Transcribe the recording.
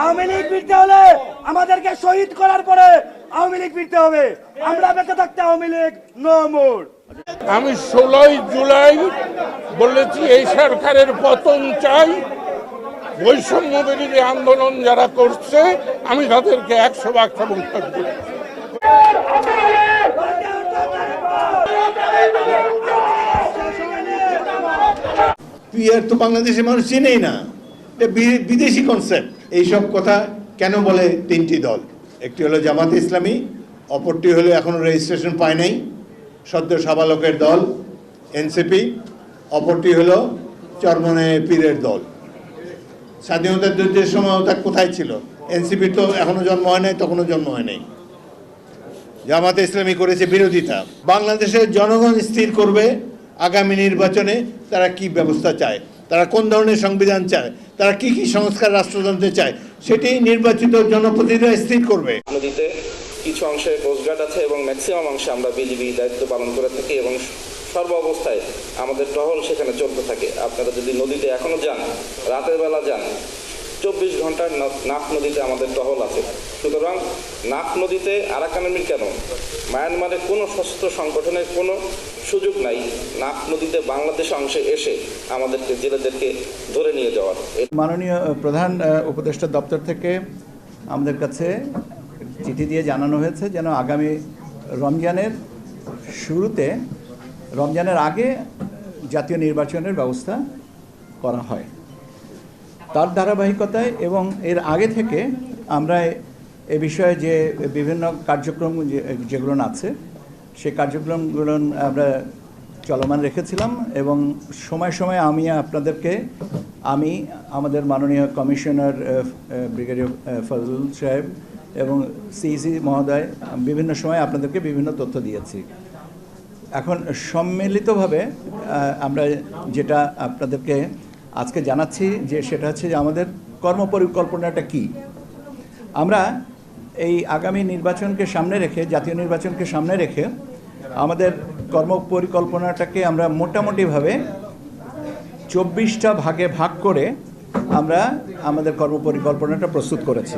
আওয়ামী লীগ ফিরতে হলে আমাদেরকে শহীদ করার পরে আওয়ামী লীগ ফিরতে হবে। আমরা বেঁচে থাকতে আওয়ামী লীগ নো মোর আমি ষোলোই জুলাই বলেছি এই সরকারের পতন চাই। বৈষম্য বিরোধী আন্দোলন যারা করছে আমি তাদেরকে একশো ভাগ সমর্থন করি পিয়ার তো বাংলাদেশের মানুষ চেনেই না। বিদেশি কনসেপ্ট এইসব কথা কেন বলে তিনটি দল? একটি হলো জামাত ইসলামী, অপরটি হলো এখনও রেজিস্ট্রেশন পায় নাই, সদ্য সাবালকের দল, এনসিপি, অপরটি হলো চরমনে পীরের দল। স্বাধীনতা যুদ্ধের সময় ওটা কোথায় ছিল? এনসিপি তো এখনও জন্ম হয় নাই, তখনও জন্ম হয় নাই। জামাতে ইসলামী করেছে বিরোধিতা। বাংলাদেশের জনগণ স্থির করবে আগামী নির্বাচনে তারা কি ব্যবস্থা চায়? তারা কোন ধরনের সংবিধান চায়? তারা কি কি সংস্কার রাষ্ট্রতন্ত্রে চায়? সেটি নির্বাচিত জনপ্রতিনিধিরা স্থির করবে। নদীতে কিছু অংশে কোস্টগার্ড আছে এবং ম্যাক্সিমাম অংশে আমরা বিজিবি দায়িত্ব পালন করে থাকি এবং সর্ব অবস্থায় আমাদের টহল সেখানে চলতে থাকে। আপনারা যদি নদীতে এখনও যান, রাতের বেলা যান চব্বিশ ঘণ্টার নাফ নদীতে আমাদের টহল আছে। সুতরাং নাফ নদীতে আরাকানামির কেন? মায়ানমারের কোনো সশস্ত্র সংগঠনের কোনো সুযোগ নাই নাফ নদীতে বাংলাদেশ অংশে এসে আমাদেরকে, জেলেদেরকে ধরে নিয়ে যাওয়ার। মাননীয় প্রধান উপদেষ্টা দপ্তর থেকে আমাদের কাছে চিঠি দিয়ে জানানো হয়েছে যেন আগামী রমজানের শুরুতে, রমজানের আগে জাতীয় নির্বাচনের ব্যবস্থা করা হয়। তার ধারাবাহিকতায় এবং এর আগে থেকে আমরা এ বিষয়ে যে বিভিন্ন কার্যক্রম যেগুলো আছে সে কার্যক্রমগুলো আমরা চলমান রেখেছিলাম এবং সময় সময় আমি আপনাদেরকে আমি আমাদের মাননীয় কমিশনার ব্রিগেডিয়ার আহ, ফজলুল সাহেব এবং সিইসি মহোদয় বিভিন্ন সময় আপনাদেরকে বিভিন্ন তথ্য দিয়েছি। এখন সম্মিলিতভাবে আমরা যেটা আপনাদেরকে আজকে জানাচ্ছি যে সেটা হচ্ছে যে আমাদের কর্মপরিকল্পনাটা কি। আমরা এই আগামী নির্বাচনকে সামনে রেখে, জাতীয় নির্বাচনকে সামনে রেখে আমাদের কর্মপরিকল্পনাটাকে আমরা মোটামুটিভাবে চব্বিশটা ভাগে ভাগ করে আমরা আমাদের কর্মপরিকল্পনাটা প্রস্তুত করেছি।